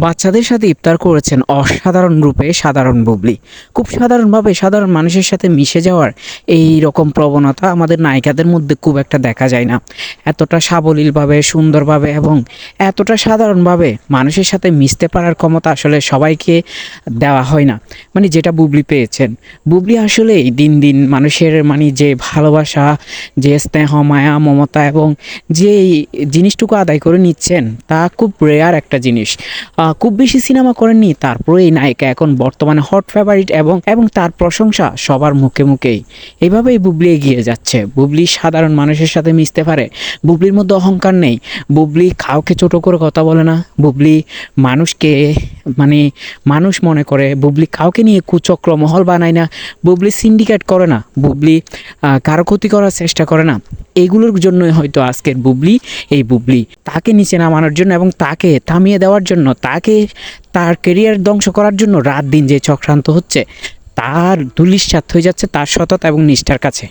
বাচ্চাদের সাথে ইফতার করেছেন অসাধারণ রূপে সাধারণ বুবলি। খুব সাধারণভাবে সাধারণ মানুষের সাথে মিশে যাওয়ার এই রকম প্রবণতা আমাদের নায়িকাদের মধ্যে খুব একটা দেখা যায় না। এতটা সাবলীলভাবে, সুন্দরভাবে এবং এতটা সাধারণভাবে মানুষের সাথে মিশতে পারার ক্ষমতা আসলে সবাইকে দেওয়া হয় না। মানে যেটা বুবলি পেয়েছেন। বুবলি আসলেই দিন দিন মানুষের মানে যে ভালোবাসা, যে স্নেহ, মায়া, মমতা এবং যে জিনিসটুকু আদায় করে নিচ্ছেন, তা খুব রেয়ার একটা জিনিস। খুব বেশি সিনেমা করেননি তারপরে এই নায়িকা এখন বর্তমানে হট ফেভারিট এবং এবং তার প্রশংসা সবার মুখে মুখেই। এভাবেই বুবলি এগিয়ে যাচ্ছে। বুবলি সাধারণ মানুষের সাথে মিশতে পারে। বুবলির মধ্যে অহংকার নেই। বুবলি কাউকে ছোট করে কথা বলে না। বুবলি মানুষকে মানে মানুষ মনে করে। বুবলি কাউকে নিয়ে কুচক্র মহল বানায় না। বুবলি সিন্ডিকেট করে না। বুবলি কারও ক্ষতি করার চেষ্টা করে না। এইগুলোর জন্যই হয়তো আজকের বুবলি, এই বুবলি তাকে নিচে নামানোর জন্য এবং তাকে থামিয়ে দেওয়ার জন্য তাকে তার কেরিয়ার ধ্বংস করার জন্য রাত দিন যে চক্রান্ত হচ্ছে, তার দুলিশ্বাত হয়ে যাচ্ছে তার সতত এবং নিষ্ঠার কাছে।